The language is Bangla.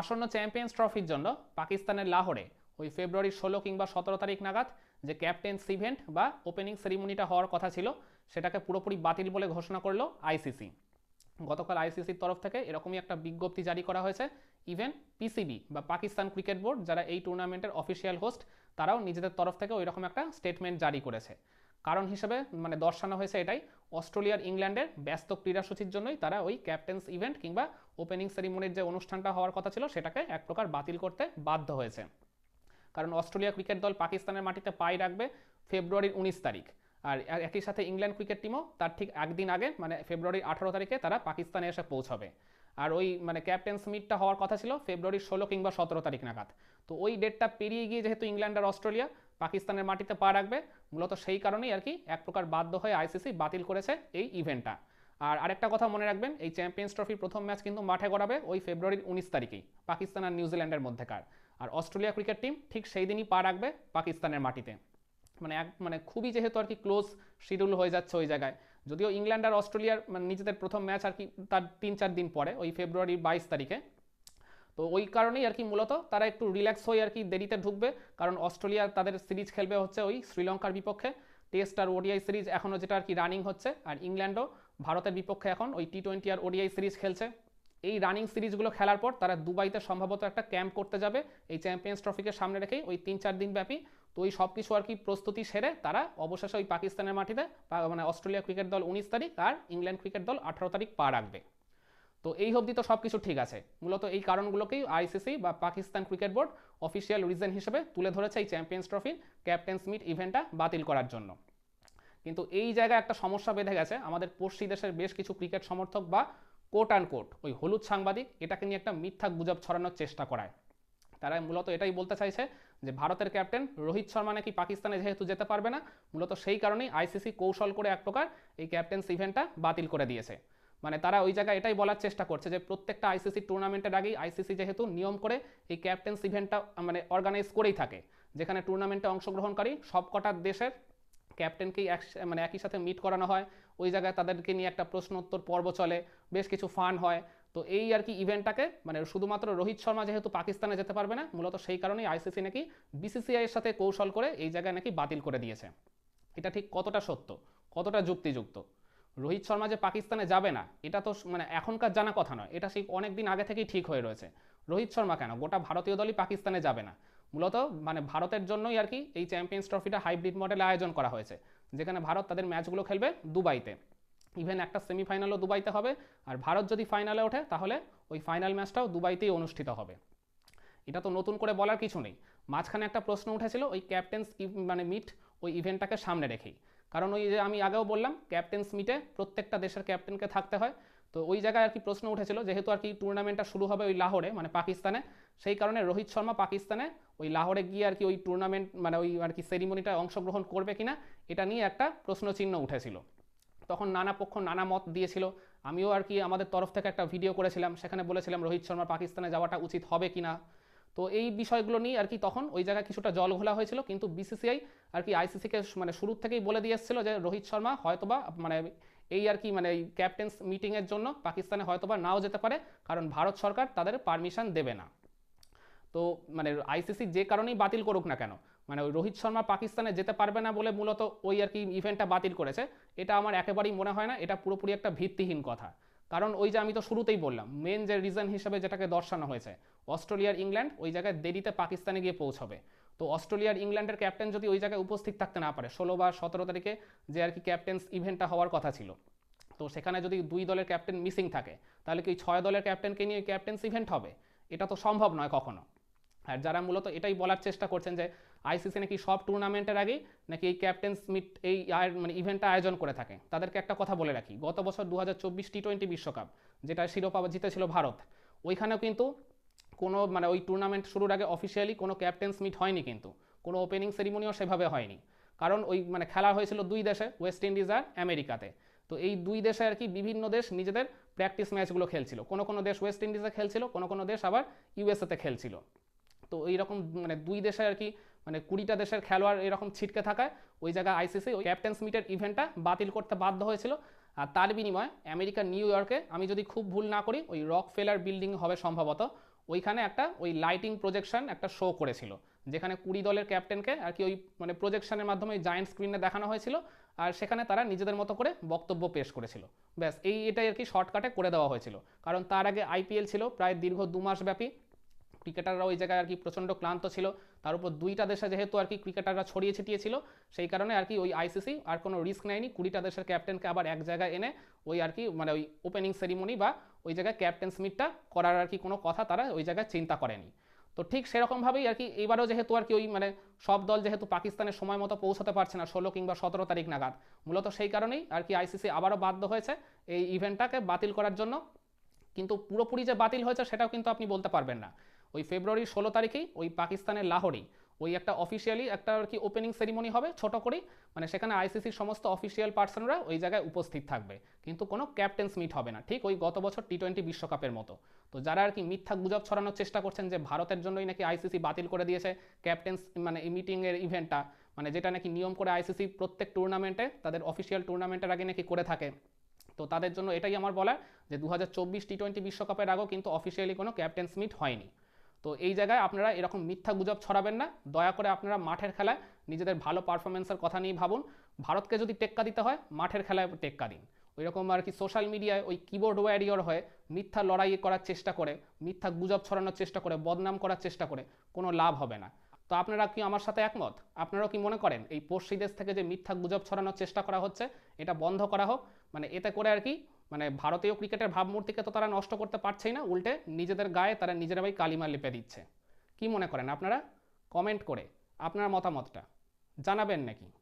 আসন্ন চ্যাম্পিয়ন্স ট্রফির জন্য পাকিস্তানের লাহোরে ওই ফেব্রুয়ারি ষোলো কিংবা সতেরো তারিখ নাগাদ যে ক্যাপ্টেন্স ইভেন্ট বা ওপেনিং সেরিমনিটা হওয়ার কথা ছিল, সেটাকে পুরোপুরি বাতিল বলে ঘোষণা করল আইসিসি। গতকাল আইসিসির তরফ থেকে এরকমই একটা বিজ্ঞপ্তি জারি করা হয়েছে। ইভেন পিসিবি বা পাকিস্তান ক্রিকেট বোর্ড, যারা এই টুর্নামেন্টের অফিসিয়াল হোস্ট, তারাও নিজেদের তরফ থেকে ওই রকম একটা স্টেটমেন্ট জারি করেছে। কারণ হিসেবে মানে দর্শানো হয়েছে এটাই। অস্ট্রেলিয়ার ইংল্যান্ডের ব্যস্ত ক্রীড়াসূচির জন্যই তারা ওই ক্যাপ্টেন্স ইভেন্ট কিংবা ওপেনিং সেরিমনির যে অনুষ্ঠানটা হওয়ার কথা ছিল, সেটাকে এক প্রকার বাতিল করতে বাধ্য হয়েছে। কারণ অস্ট্রেলিয়া ক্রিকেট দল পাকিস্তানের মাটিতে পায়ে রাখবে ফেব্রুয়ারির উনিশ তারিখ। আর একই সাথে ইংল্যান্ড ক্রিকেট টিমও তার ঠিক একদিন আগে মানে ফেব্রুয়ারির আঠারো তারিখে তারা পাকিস্তানে এসে পৌঁছাবে। আর ওই মানে ক্যাপ্টেন্স মিটটা হওয়ার কথা ছিল ফেব্রুয়ারির ষোলো কিংবা সতেরো তারিখ নাগাদ। তো ওই ডেটটা পেরিয়ে গিয়ে যেহেতু ইংল্যান্ড আর অস্ট্রেলিয়া পাকিস্তানের মাটিতে পা রাখবে। মূলত সেই কারণেই আর কি এক প্রকার বাধ্য হয়ে আইসিসি বাতিল করেছে এই ইভেন্টটা আর আরেকটা কথা মনে রাখবেন, এই চ্যাম্পিয়ন্স ট্রফির প্রথম ম্যাচ কিন্তু মাঠে গড়াবে ওই ফেব্রুয়ারির উনিশ তারিখেই, পাকিস্তান আর নিউজিল্যান্ডের মধ্যেকার। আর অস্ট্রেলিয়া ক্রিকেট টিম ঠিক সেই দিনই পা রাখবে পাকিস্তানের মাটিতে। মানে এক মানে খুবই যেহেতু আর কি ক্লোজ শিডিউল হয়ে যাচ্ছে ওই জায়গায়। যদিও ইংল্যান্ড আর অস্ট্রেলিয়ার মানে নিজেদের প্রথম ম্যাচ আর কি তার তিন চার দিন পরে, ওই ফেব্রুয়ারির বাইশ তারিখে। তো ওই কারণেই আর কি মূলত তারা একটু রিল্যাক্স হয়ে আর কি দেরিতে ঢুকবে। কারণ অস্ট্রেলিয়া তাদের সিরিজ খেলবে হচ্ছে ওই শ্রীলঙ্কার বিপক্ষে। টেস্ট আর ওডিআই সিরিজ এখনও যেটা আর কি রানিং হচ্ছে। আর ইংল্যান্ডও ভারতের বিপক্ষে এখন ওই টি টোয়েন্টি আর ওডিআই সিরিজ খেলছে। এই রানিং সিরিজগুলো খেলার পর তারা দুবাইতে সম্ভবত একটা ক্যাম্প করতে যাবে। এই চ্যাম্পিয়ন্স ট্রফিকে সামনে রেখেই ওই তিন চার দিন ব্যাপী। তো ওই সব কিছু আর কি প্রস্তুতি সেরে তারা অবশেষে ওই পাকিস্তানের মাটিতে মানে অস্ট্রেলিয়া ক্রিকেট দল উনিশ তারিখ আর ইংল্যান্ড ক্রিকেট দল আঠারো তারিখ পা রাখবে। তো এই অবধি তো সব কিছু ঠিক আছে। মূলত এই কারণগুলোকেই আইসিসি বা Pakistan cricket board official reason হিসেবে তুলে ধরেছে এই চ্যাম্পিয়ন্স ট্রফির ক্যাপ্টেন্স মিট ইভেন্টটা বাতিল করার জন্য। কিন্তু এই জায়গায় একটা সমস্যা বেঁধে গেছে। আমাদের পড়শি দেশের বেশ কিছু ক্রিকেট সমর্থক বা কোট অ্যান্ড কোট ওই হলুদ সাংবাদিক এটাকে নিয়ে একটা মিথ্যা গুজব ছড়ানোর চেষ্টা করায়। তারা মূলত এটাই বলতে চাইছে যে ভারতের ক্যাপ্টেন রোহিত শর্মা নাকি পাকিস্তানে যেহেতু যেতে পারবে না, মূলত সেই কারণেই আইসিসি কৌশল করে এক প্রকার এই ক্যাপ্টেন্স ইভেন্টটা বাতিল করে দিয়েছে। মানে তারা ওই জায়গায় এটাই বলার চেষ্টা করছে যে প্রত্যেকটা আইসিসি টুর্নামেন্টের আগেই আইসিসি যেহেতু নিয়ম করে এই ক্যাপ্টেন্স ইভেন্টটা মানে অর্গানাইজ করেই থাকে। যেখানে টুর্নামেন্টে অংশগ্রহণকারী সব কটা দেশের ক্যাপ্টেনকেই এক মানে একই সাথে মিট করানো হয়। ওই জায়গায় তাদেরকে নিয়ে একটা প্রশ্ন উত্তর পর্ব চলে, বেশ কিছু ফান হয়। তো এই আর কি ইভেন্টটাকে মানে শুধুমাত্র রোহিত শর্মা যেহেতু পাকিস্তানে যেতে পারবে না, মূলত সেই কারণেই আইসিসি নাকি বিসিসিআইয়ের সাথে কৌশল করে এই জায়গায় নাকি বাতিল করে দিয়েছে। এটা ঠিক কতটা সত্য, কতটা যুক্তিযুক্ত? রোহিত শর্মা যে পাকিস্তানে যাবে না, এটা তো মানে এখনকার জানা কথা নয়। এটা সেই অনেক দিন আগে থেকেই ঠিক হয়ে রয়েছে। রোহিত শর্মা কেন? গোটা ভারতীয় দলই পাকিস্তানে যাবে না। মূলত মানে ভারতের জন্যই আর কি এই চ্যাম্পিয়ন্স ট্রফিটা হাইব্রিড মডেলে আয়োজন করা হয়েছে, যেখানে ভারত তাদের ম্যাচগুলো খেলবে দুবাইতে। ইভেন একটা সেমিফাইনালও দুবাইতে হবে, আর ভারত যদি ফাইনালে ওঠে, তাহলে ওই ফাইনাল ম্যাচটাও দুবাইতেই অনুষ্ঠিত হবে। এটা তো নতুন করে বলার কিছু নেই। মাঝখানে একটা প্রশ্ন উঠেছিল, ওই ক্যাপ্টেন্স মানে মিট ওই ইভেন্টটাকে সামনে রেখেই। কারণ ওই যে আমি আগেও বললাম ক্যাপ্টেন্স মিটে প্রত্যেকটা দেশের ক্যাপ্টেনকে থাকতে হয়। তো ওই জায়গায় আর কি প্রশ্ন উঠেছিল, যেহেতু আর কি টুর্নামেন্টটা শুরু হবে ওই লাহোরে মানে পাকিস্তানে, সেই কারণে রোহিত শর্মা পাকিস্তানে ওই লাহোরে গিয়ে আর কি ওই টুর্নামেন্ট মানে ওই আর কি সেরিমনিটায় অংশগ্রহণ করবে কিনা, এটা নিয়ে একটা প্রশ্নচিহ্ন উঠেছিল। তখন নানা পক্ষ নানা মত দিয়েছিল। আমিও আর কি আমাদের তরফ থেকে একটা ভিডিও করেছিলাম, সেখানে বলেছিলাম রোহিত শর্মা পাকিস্তানে যাওয়াটা উচিত হবে কি না তো এই বিষয়গুলো নিয়ে আর কি তখন ওই জায়গায় কিছুটা জল ঘোলা হয়েছিল, কিন্তু বিসিসিআই আর কি আইসিসিকে মানে শুরুর থেকেই বলে দিয়ে এসেছিল যে, রোহিত শর্মা হয়তোবা মানে এই আর কি মানে এই ক্যাপ্টেন্স মিটিংয়ের জন্য পাকিস্তানে হয়তোবা নাও যেতে পারে, কারণ ভারত সরকার তাদের পারমিশন দেবে না। তো মানে আইসিসি যে কারণেই বাতিল করুক না কেন মানে ওই রোহিত শর্মা পাকিস্তানে যেতে পারবে না বলে মূলত ওই আর কি ইভেন্টটা বাতিল করেছে, এটা আমার একেবারেই মনে হয় না, এটা পুরোপুরি একটা ভিত্তিহীন কথা। কারণ ওই যে আমি তো শুরুতেই বললাম মেন যে রিজন হিসেবে যেটাকে দর্শানো হয়েছে অস্ট্রেলিয়ার ইংল্যান্ড ওই জায়গায় দেরিতে পাকিস্তানে গিয়ে পৌঁছবে। তো অস্ট্রেলিয়ার ইংল্যান্ডের ক্যাপ্টেন যদি ওই জায়গায় উপস্থিত থাকতে না পারে, ষোলো বা সতেরো তারিখে যে আর কি ক্যাপ্টেন্স ইভেন্টটা হওয়ার কথা ছিল, তো সেখানে যদি দুই দলের ক্যাপ্টেন মিসিং থাকে, তাহলে কি ছয় দলের ক্যাপ্টেনকে নিয়ে ক্যাপ্টেন্স ইভেন্ট হবে? এটা তো সম্ভব নয় কখনো। আর যারা মূলত এটাই বলার চেষ্টা করছেন যে আইসিসি নাকি সব টুর্নামেন্টের আগেই নাকি এই ক্যাপ্টেন্স মিট এই মানে ইভেন্টটা আয়োজন করে থাকে। তাদেরকে একটা কথা বলে রাখি, গত বছর দু হাজার চব্বিশ টি টোয়েন্টি বিশ্বকাপ, যেটা শিরোপা জিতেছিল ভারত, ওইখানেও কিন্তু কোনো মানে ওই টুর্নামেন্ট শুরুর আগে অফিসিয়ালি কোনো ক্যাপ্টেন্স মিট হয়নি কিন্তু, কোনো ওপেনিং সেরিমনিও সেভাবে হয়নি। কারণ ওই মানে খেলা হয়েছিল দুই দেশে ওয়েস্ট ইন্ডিজ আর আমেরিকাতে তো এই দুই দেশে আর কি বিভিন্ন দেশ নিজেদের প্র্যাকটিস ম্যাচগুলো খেলছিল। কোনো কোনো দেশ ওয়েস্ট ইন্ডিজে খেলছিল, কোনো কোনো দেশ আবার ইউএসএতে খেলছিল। তো এইরকম মানে দুই দেশে আর কি মানে কুড়িটা দেশের খেলোয়াড় এরকম ছিটকে থাকায় ওই জায়গায় আইসিসি ওই ক্যাপ্টেন্স মিটের ইভেন্টটা বাতিল করতে বাধ্য হয়েছিল। আর তার বিনিময়ে আমেরিকার নিউ ইয়র্কে আমি যদি খুব ভুল না করি, ওই রক ফেলার বিল্ডিং হবে সম্ভবত। ওইখানে একটা ওই লাইটিং প্রজেকশন একটা শো করেছিল, যেখানে কুড়ি দলের ক্যাপ্টেনকে আর কি ওই মানে প্রজেকশনের মাধ্যমে জায়েন্ট স্ক্রিনে দেখানো হয়েছিল। আর সেখানে তারা নিজেদের মতো করে বক্তব্য পেশ করেছিল। ব্যাস, এই এটাই আর কি শর্টকাটে করে দেওয়া হয়েছিল। কারণ তার আগে আইপিএল ছিল প্রায় দীর্ঘ দু মাস ব্যাপী। ক্রিকেটাররা ওই জায়গায় আর কি প্রচণ্ড ক্লান্ত ছিল। তার উপর দুইটা দেশে যেহেতু আর কি ক্রিকেটাররা ছড়িয়ে ছিটিয়ে ছিল, সেই কারণে আর কি ওই আইসিসি আর কোনো রিস্ক নেয়নি। কুড়িটা দেশের ক্যাপ্টেনকে আবার এক জায়গায় এনে ওই আর কি মানে ওই ওপেনিং সেরিমনি বা ওই জায়গায় ক্যাপ্টেন স্মিটটা করার আর কি কোনো কথা তারা ওই জায়গায় চিন্তা করেনি। তো ঠিক সেরকমভাবেই আর কি এবারও যেহেতু আর কি ওই মানে সব দল যেহেতু পাকিস্তানের সময় মতো পৌঁছাতে পারছে না, ষোলো কিংবা সতেরো তারিখ নাগাদ, মূলত সেই কারণেই আর কি আইসিসি আবারও বাধ্য হয়েছে এই ইভেন্টটাকে বাতিল করার জন্য। কিন্তু পুরোপুরি যে বাতিল হয়েছে সেটাও কিন্তু আপনি বলতে পারবেন না। ওই ফেব্রুয়ারির ষোলো তারিখেই ওই পাকিস্তানের লাহোরেই ওই একটা অফিসিয়ালি একটা আর কি ওপেনিং সেরিমনি হবে, ছোট করেই। মানে সেখানে আইসিসির সমস্ত অফিসিয়াল পার্সনরা ওই জায়গায় উপস্থিত থাকবে। কিন্তু কোনো ক্যাপ্টেন্স মিট হবে না। ঠিক ওই গত বছর টি টোয়েন্টি বিশ্বকাপের মতো। তো যারা আর কি মিথ্যা গুজব ছড়ানোর চেষ্টা করছেন যে ভারতের জন্যই নাকি আইসিসি বাতিল করে দিয়েছে ক্যাপ্টেন্স মানে এই মিটিংয়ের ইভেন্টটা মানে যেটা নাকি নিয়ম করে আইসিসি প্রত্যেক টুর্নামেন্টে তাদের অফিসিয়াল টুর্নামেন্টের আগে নাকি করে থাকে। তো তাদের জন্য এটাই আমার বলার যে দু হাজার চব্বিশ টি টোয়েন্টি বিশ্বকাপের আগেও কিন্তু অফিসিয়ালি কোনো ক্যাপ্টেন্স মিট হয়নি। তো এই জায়গায় আপনারা এরকম মিথ্যা গুজব ছড়াবেন না। দয়া করে আপনারা মাঠের খেলায় নিজেদের ভালো পারফরমেন্সের কথা নিয়ে ভাবুন। ভারতকে যদি টেক্কা দিতে হয়, মাঠের খেলায় টেক্কা দিন। ওই রকম আর কি সোশ্যাল মিডিয়ায় ওই কিবোর্ড ওয়ারিয়র হয়ে মিথ্যা লড়াই করার চেষ্টা করে, মিথ্যা গুজব ছড়ানোর চেষ্টা করে, বদনাম করার চেষ্টা করে, কোনো লাভ হবে না। তো আপনারা কি আমার সাথে একমত? আপনারাও কি মনে করেন এই পশ্চিম দেশ থেকে যে মিথ্যা গুজব ছড়ানোর চেষ্টা করা হচ্ছে, এটা বন্ধ করা হোক? মানে এতে করে আর কি মানে ভারতীয় ক্রিকেটের ভাবমূর্তিকে তো তারা নষ্ট করতে পারছেই না, উল্টে নিজেদের গায়ে তারা নিজেরাই কালিমা লিপে দিচ্ছে। কি মনে করেন আপনারা? কমেন্ট করে আপনার মতামতটা জানাবেন নাকি?